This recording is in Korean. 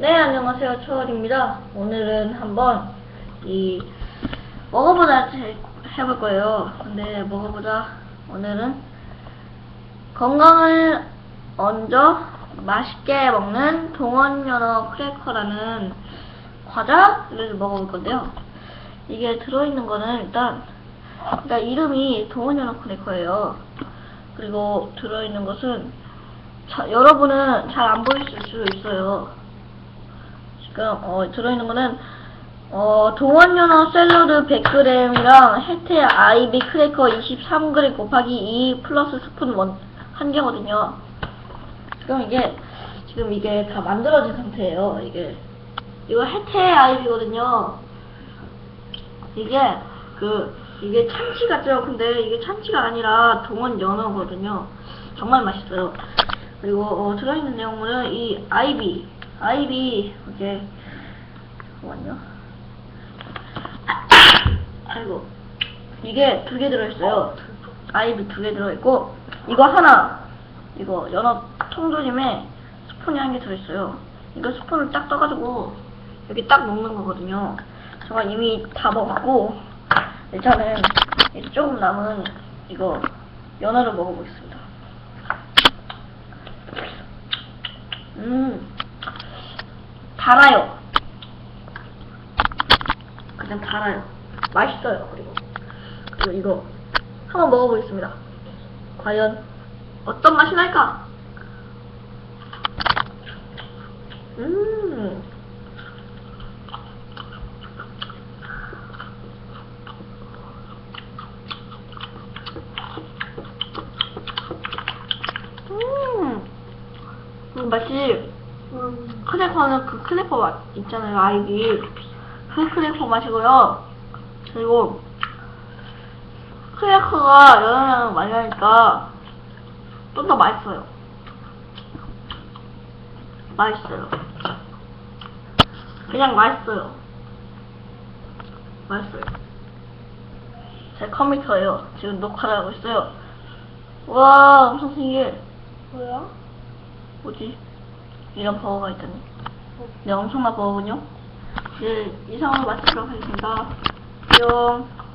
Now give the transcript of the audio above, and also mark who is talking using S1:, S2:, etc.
S1: 네, 안녕하세요. 초월입니다. 오늘은 한번 이 먹어보자 해- 해볼 거예요. 근데 먹어보자. 오늘은 건강을 얹어 맛있게 먹는 동원연어 크래커라는 과자를 먹어볼 건데요. 이게 들어있는 거는 일단, 일단 이름이 동원연어 크래커예요. 그리고 들어있는 것은 자, 여러분은 잘 안 보이실 수 있어요. 지금 어, 들어있는 거는 어, 동원연어 샐러드 100g이랑 혜태 아이비 크래커 23g 곱하기 2 플러스 스푼 원, 한 개거든요. 지금 이게 지금 이게 다 만들어진 상태예요. 이게 이거 혜태 아이비거든요. 이게 그 이게 참치 같죠? 근데 이게 참치가 아니라 동원 연어거든요. 정말 맛있어요. 그리고 어, 들어있는 내용물은 이 아이비, 아이비 이게 잠깐만요. 아이고 이게 두 개 들어있어요. 아이비 두 개 들어있고 이거 하나, 이거 연어 통조림에 스푼이 한 개 들어있어요. 이거 스푼을 딱 떠가지고 여기 딱 넣는 거거든요. 제가 이미 다 먹었고 일단은 이제 조금 남은 이거 연어를 먹어보겠습니다. 음, 달아요. 그냥 달아요. 맛있어요. 그리고 그리고 이거 한번 먹어보겠습니다. 과연 어떤 맛이 날까? 음. 음. 음, 맛이 크래커는 그 크래커 맛 있잖아요 아이비 그 크래커 맛이고요. 그리고 크래커가 연어랑 많이 하니까 좀 더 맛있어요. 맛있어요. 그냥 맛있어요. 맛있어요. 제 컴퓨터예요. 지금 녹화를 하고 있어요. 와 엄청 신기해.
S2: 뭐야?
S1: 뭐지? 이런 버거가 있다니. 네, 엄청난 버거군요. 이제 이상으로 마치도록 하겠습니다. 안녕.